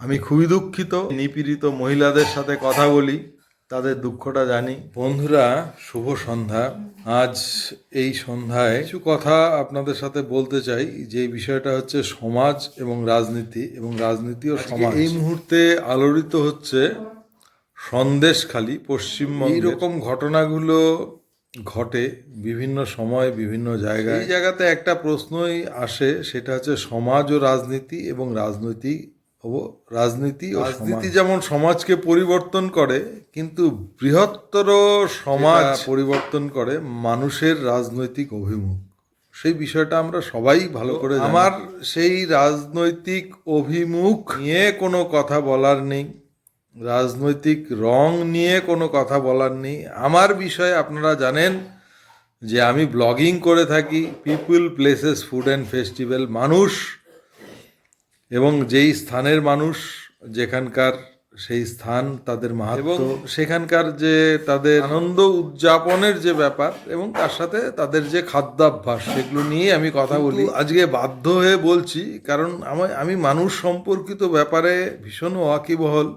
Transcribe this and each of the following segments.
আমি খুবই দুঃখিত। নিপীড়িত মহিলাদের সাথে কথা বলি তাদের দুঃখটা জানি। বন্ধুরা শুভ সন্ধ্যা। আজ এই সন্ধ্যায় কিছু কথা আপনাদের সাথে বলতে চাই যে বিষয়টা হচ্ছে সমাজ এবং রাজনীতি এবং রাজনীতি ও সমাজ। এই মুহূর্তে আলোড়িত হচ্ছে সন্দেশখালী পশ্চিমবঙ্গ এইরকম ঘটনাগুলো ঘটে বিভিন্ন সময় বিভিন্ন জায়গায়। এই জায়গাতে একটা প্রশ্নই আসে সেটা হচ্ছে সমাজ ও রাজনীতি এবং রাজনৈতিক রাজনীতি ও রাজনীতি যেমন সমাজকে পরিবর্তন করে কিন্তু বৃহত্তর সমাজ পরিবর্তন করে মানুষের রাজনৈতিক অভিমুখ। সেই বিষয়টা আমরা সবাই ভালো করে আমার সেই রাজনৈতিক অভিমুখ নিয়ে কোনো কথা বলার নেই। রাজনৈতিক রং নিয়ে কোনো কথা বলার নেই। আমার বিষয়ে আপনারা জানেন যে আমি ব্লগিং করে থাকি people places food and festival মানুষ। এবং যেই স্থানের মানুষ যেখানকার সেই স্থান তাদের মাহাত্ম এবং সেখানকার যে তাদের আনন্দ উদযাপনের যে ব্যাপার এবং তার সাথে তাদের যে খাদ্যাভ্যাস সেগুলো নিয়ে আমি কথা বলি। আজকে বাধ্য হয়ে বলছি কারণ আমার আমি মানুষ সম্পর্কিত ব্যাপারে ভীষণ ওয়াকিবহল।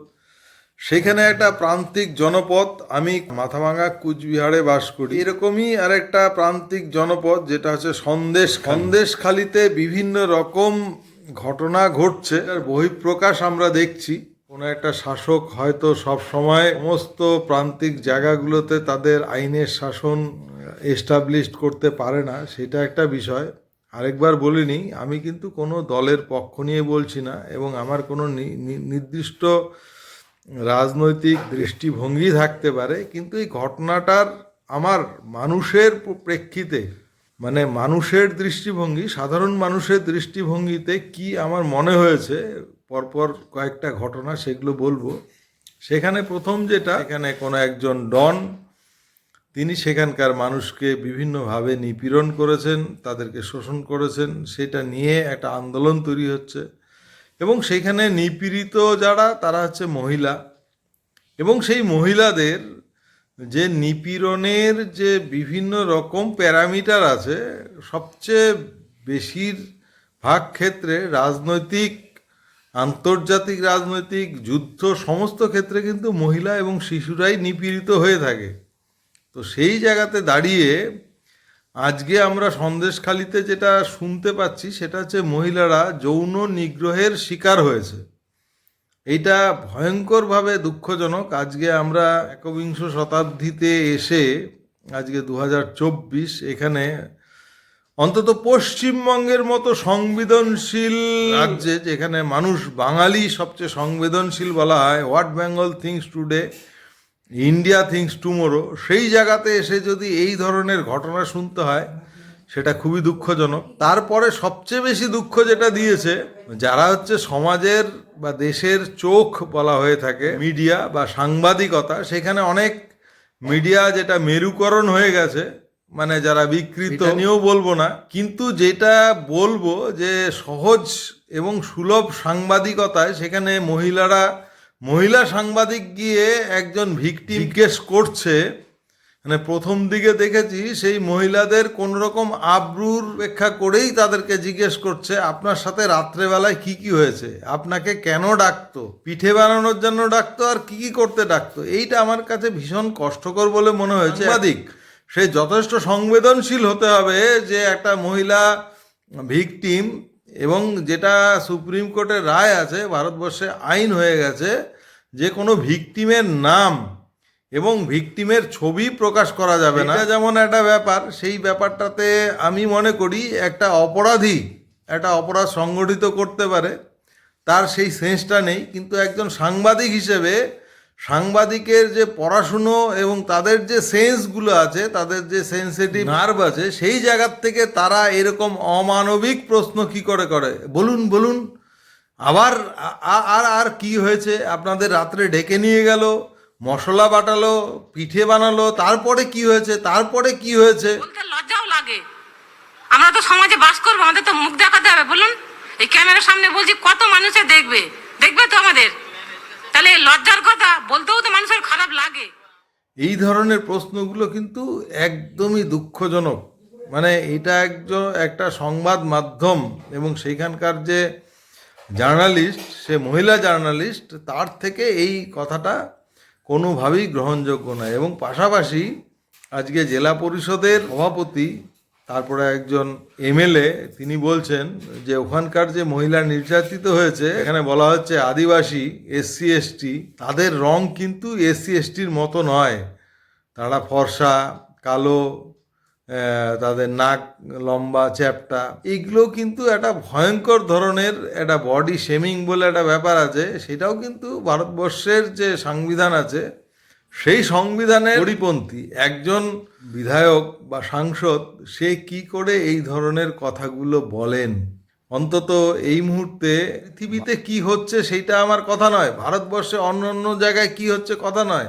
সেখানে একটা প্রান্তিক জনপদ আমি মাথাভাঙা কুচবিহারে বাস করি। এরকমই আরেকটা প্রান্তিক জনপদ যেটা হচ্ছে সন্দেশ সন্দেশখালিতে বিভিন্ন রকম ঘটনা ঘটছে তার বহিঃপ্রকাশ আমরা দেখছি। কোনো একটা শাসক হয়তো সব সময় সমস্ত প্রান্তিক জায়গাগুলোতে তাদের আইনের শাসন এস্টাবলিশড করতে পারে না, সেটা একটা বিষয়। আরেকবার বলিনি, আমি কিন্তু কোনো দলের পক্ষ নিয়ে বলছি না, এবং আমার কোনো নির্দিষ্ট রাজনৈতিক দৃষ্টিভঙ্গি থাকতে পারে, কিন্তু এই ঘটনাটার আমার মানুষের প্রেক্ষিতে মানে মানুষের দৃষ্টিভঙ্গি, সাধারণ মানুষের দৃষ্টিভঙ্গিতে কি আমার মনে হয়েছে, পরপর কয়েকটা ঘটনা সেগুলো বলব। সেখানে প্রথম যেটা, এখানে কোনো একজন ডন, তিনি সেখানকার মানুষকে বিভিন্নভাবে নিপীড়ন করেছেন, তাদেরকে শোষণ করেছেন, সেটা নিয়ে একটা আন্দোলন তৈরি হচ্ছে। এবং সেখানে নিপীড়িত যারা, তারা হচ্ছে মহিলা। এবং সেই মহিলাদের যে নিপীড়নের যে বিভিন্ন রকম প্যারামিটার আছে, সবচেয়ে বেশিরভাগ ক্ষেত্রে রাজনৈতিক, আন্তর্জাতিক রাজনৈতিক, যুদ্ধ, সমস্ত ক্ষেত্রে কিন্তু মহিলা এবং শিশুরাই নিপীড়িত হয়ে থাকে। তো সেই জায়গাতে দাঁড়িয়ে আজকে আমরা সন্দেশখালিতে যেটা শুনতে পাচ্ছি, সেটা হচ্ছে মহিলারা যৌন নিগ্রহের শিকার হয়েছে। এইটা ভয়ঙ্করভাবে দুঃখজনক। আজকে আমরা একবিংশ শতাব্দীতে এসে, আজকে দু হাজার চব্বিশ, এখানে অন্তত পশ্চিমবঙ্গের মতো সংবেদনশীল রাজ্যে যেখানে মানুষ বাঙালি সবচেয়ে সংবেদনশীল বলা হয় what Bengal thinks today India thinks tomorrow সেই জায়গাতে এসে যদি এই ধরনের ঘটনা শুনতে হয় সেটা খুবই দুঃখজনক। তারপরে সবচেয়ে বেশি দুঃখ যেটা দিয়েছে যারা হচ্ছে সমাজের বা দেশের চোখ বলা হয়ে থাকে মিডিয়া বা সাংবাদিকতা সেখানে অনেক মিডিয়া যেটা মেরুকরণ হয়ে গেছে মানে যারা বিকৃত নিয়েও বলব না। কিন্তু যেটা বলব যে সহজ এবং সুলভ সাংবাদিকতায় সেখানে মহিলারা মহিলা সাংবাদিক গিয়ে একজন ভিকটিম জিজ্ঞেস করছে মানে প্রথম দিকে দেখেছি সেই মহিলাদের কোন রকম আব্রুর ব্যাখ্যা করেই তাদেরকে জিজ্ঞেস করছে আপনার সাথে রাত্রেবেলায় কি কি হয়েছে? আপনাকে কেন ডাকতো? পিঠে বানানোর জন্য ডাকতো আর কি কি করতে ডাকতো? এইটা আমার কাছে ভীষণ কষ্টকর বলে মনে হয়েছে। সাংবাদিক। সে যথেষ্ট সংবেদনশীল হতে হবে যে একটা মহিলা ভিকটিম এবং যেটা সুপ্রিম কোর্টের রায় আছে ভারতবর্ষে আইন হয়ে গেছে যে কোনো ভিকটিমের নাম এবং ভিকটিমের ছবি প্রকাশ করা যাবে না। যেমন একটা ব্যাপার, সেই ব্যাপারটাতে আমি মনে করি একটা অপরাধী, একটা অপরাধ সংগঠিত করতে পারে, তার সেই সেন্সটা নেই। কিন্তু একজন সাংবাদিক হিসেবে, সাংবাদিকের যে পড়াশুনো এবং তাদের যে সেন্সগুলো আছে, তাদের যে সেন্সিটিভ নার্ভ আছে, সেই জায়গার থেকে তারা এরকম অমানবিক প্রশ্ন কি করে করে? বলুন বলুন। আবার আর আর কি হয়েছে? আপনাদের রাত্রে ডেকে নিয়ে গেল। মশলা বাটালো পিঠে বানালো তারপরে কি হয়েছে তারপরে কি হয়েছে? বলতে লজ্জাও লাগে। আমরা তো সমাজে বাস করব আমাদের তো মুখ দেখাতে হবে বলুন। এই ক্যামেরার সামনে বলছি কত মানুষে দেখবে? দেখবে তো আমাদের? তাহলে লজ্জার কথা বলতেও তো মানুষের খারাপ লাগে। এই ধরনের প্রশ্নগুলো কিন্তু একদমই দুঃখজনক। মানে এটা একজন একটা সংবাদ মাধ্যম এবং সেইখানকার যে জার্নালিস্ট সে মহিলা জার্নালিস্ট তার থেকে এই কথাটা কোনোভাবেই গ্রহণযোগ্য নয়। এবং পাশাপাশি আজকে জেলা পরিষদের সভাপতি, তারপরে একজন এমএলএ, তিনি বলছেন যে ওখানকার যে মহিলা নির্যাতিত হয়েছে, এখানে বলা হচ্ছে আদিবাসী এসসি, এসটি, তাদের রং কিন্তু এসসি, এসটির মতো নয়। তারা ফর্সা, কালো তাদের নাক লম্বা, চ্যাপটা। এইগুলো কিন্তু একটা ভয়ঙ্কর ধরনের একটা বডি শেমিং বলে একটা ব্যাপার আছে। সেটাও কিন্তু ভারতবর্ষের যে সংবিধান আছে, সেই সংবিধানের পরিপন্থী একজন বিধায়ক বা সাংসদ, সে কি করে এই ধরনের কথাগুলো বলেন? অন্তত এই মুহূর্তে পৃথিবীতে কি হচ্ছে সেইটা আমার কথা নয়। ভারতবর্ষে অন্য অন্য জায়গায় কি হচ্ছে কথা নয়।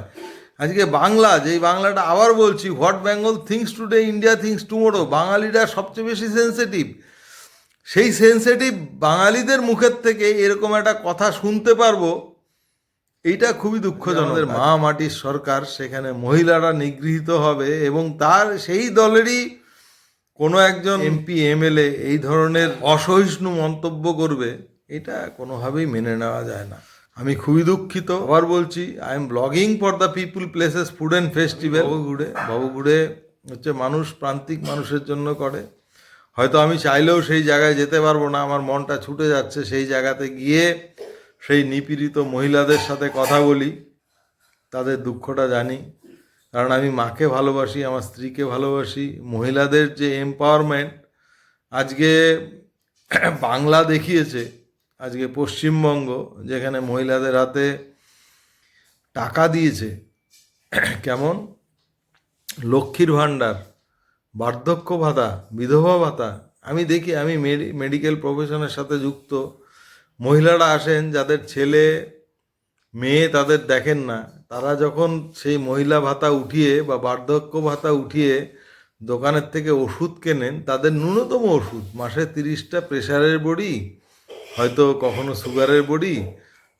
আজকে বাংলা যেই বাংলাটা আবার বলছি what Bengal thinks today India thinks tomorrow বাঙালিরা সবচেয়ে বেশি সেন্সিটিভ সেই সেন্সিটিভ বাঙালিদের মুখের থেকে এরকম একটা কথা শুনতে পারব এইটা খুবই দুঃখজনক আমাদের মা মাটির সরকার সেখানে মহিলারা নিগৃহীত হবে এবং তার সেই দলেরই কোনো একজন এমপি এমএলএ এই ধরনের অসহিষ্ণু মন্তব্য করবে এটা কোনোভাবেই মেনে নেওয়া যায় না। আমি খুবই দুঃখিত। আবার বলছি I am blogging for the people places food and festival বাবুঘুড়ে বাবুঘুড়ে হচ্ছে মানুষ প্রান্তিক মানুষের জন্য করে। হয়তো আমি চাইলেও সেই জায়গায় যেতে পারব না আমার মনটা ছুটে যাচ্ছে সেই জায়গাতে গিয়ে সেই নিপীড়িত মহিলাদের সাথে কথা বলি তাদের দুঃখটা জানি। কারণ আমি মাকে ভালোবাসি আমার স্ত্রীকে ভালোবাসি মহিলাদের যে এম্পাওয়ারমেন্ট আজকে বাংলা দেখিয়েছে আজকে পশ্চিমবঙ্গ, যেখানে মহিলাদের হাতে টাকা দিয়েছে, কেমন? লক্ষ্মীর ভাণ্ডার, বার্ধক্য ভাতা, বিধবা ভাতা। আমি দেখি, আমি মেডিকেল প্রফেশনের সাথে যুক্ত। মহিলারা আসেন, যাদের ছেলে, মেয়ে তাদের দেখেন না। তারা যখন সেই মহিলা ভাতা উঠিয়ে বা বার্ধক্য ভাতা উঠিয়ে দোকানের থেকে ওষুধ কেনেন, তাদের ন্যূনতম ওষুধ, মাসে তিরিশটা প্রেশারের বড়ি হয়তো কখনো সুগারের বড়ি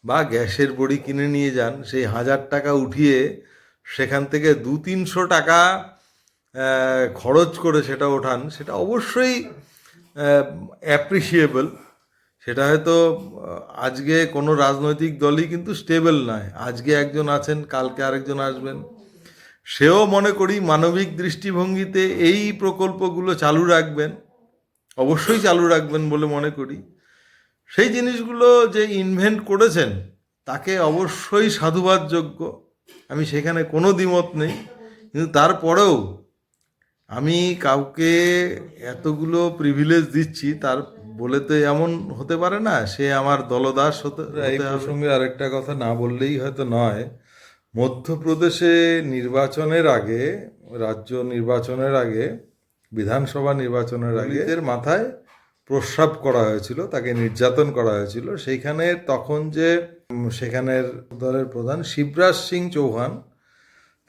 বা গ্যাসের বড়ি কিনে নিয়ে যান, সেই হাজার টাকা উঠিয়ে সেখান থেকে দু তিনশো টাকা খরচ করে সেটা ওঠান, সেটা অবশ্যই অ্যাপ্রিসিয়েবল সেটা হয়তো আজকে কোনো রাজনৈতিক দলই কিন্তু স্টেবল নয়। আজকে একজন আছেন, কালকে আরেকজন আসবেন। সেও মনে করি মানবিক দৃষ্টিভঙ্গিতে এই প্রকল্পগুলো চালু রাখবেন। অবশ্যই চালু রাখবেন বলে মনে করি। সেই জিনিসগুলো যে ইনভেন্ট করেছেন তাকে অবশ্যই সাধুবাদযোগ্য। আমি সেখানে কোনো দ্বিমত নেই। কিন্তু তারপরেও আমি কাউকে এতগুলো প্রিভিলেজ দিচ্ছি তার বলে তো এমন হতে পারে না সে আমার দলদাস হতে এই প্রসঙ্গে আরেকটা কথা না বললেই হয়তো নয়। মধ্যপ্রদেশে নির্বাচনের আগে রাজ্য নির্বাচনের আগে বিধানসভা নির্বাচনের আগে এর মাথায় প্রস্রাব করা হয়েছিল তাকে নির্যাতন করা হয়েছিল। সেইখানে তখন যে সেখানের দলের প্রধান শিবরাজ সিং চৌহান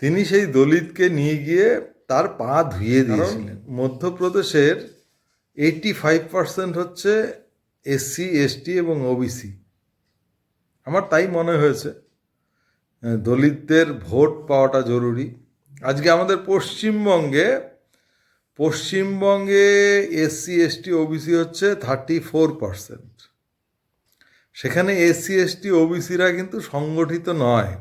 তিনি সেই দলিতকে নিয়ে গিয়ে তার পা ধুয়ে দিয়েছিলেন। মধ্যপ্রদেশের এইটি ফাইভ পার্সেন্ট হচ্ছে এসসি এসটি এবং ওবিসি। আমার তাই মনে হয়েছে দলিতদের ভোট পাওয়াটা জরুরি। আজকে আমাদের পশ্চিমবঙ্গে পশ্চিমবঙ্গে এসসি, এসটি, ওবিসি হচ্ছে থার্টি ফোর পার্সেন্ট সেখানে এসসি, এসটি, ওবিসিরা কিন্তু সংগঠিত নয়।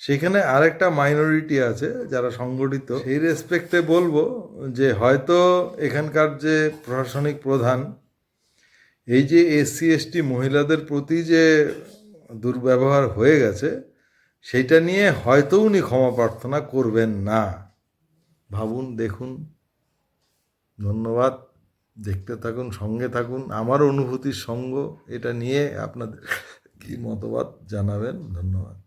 সেখানে আরেকটা মাইনরিটি আছে যারা সংগঠিত। সেই রেসপেক্টে বলব যে হয়তো এখানকার যে প্রশাসনিক প্রধান, এই যে এসসি, এসটি মহিলাদের প্রতি যে দুর্ব্যবহার হয়ে গেছে সেটা নিয়ে হয়তো উনি ক্ষমা প্রার্থনা করবেন না। ভাবুন, দেখুন। ধন্যবাদ। দেখতে থাকুন, সঙ্গে থাকুন। আমার অনুভূতির সঙ্গ এটা নিয়ে আপনাদের কি মতবাদ জানাবেন? ধন্যবাদ।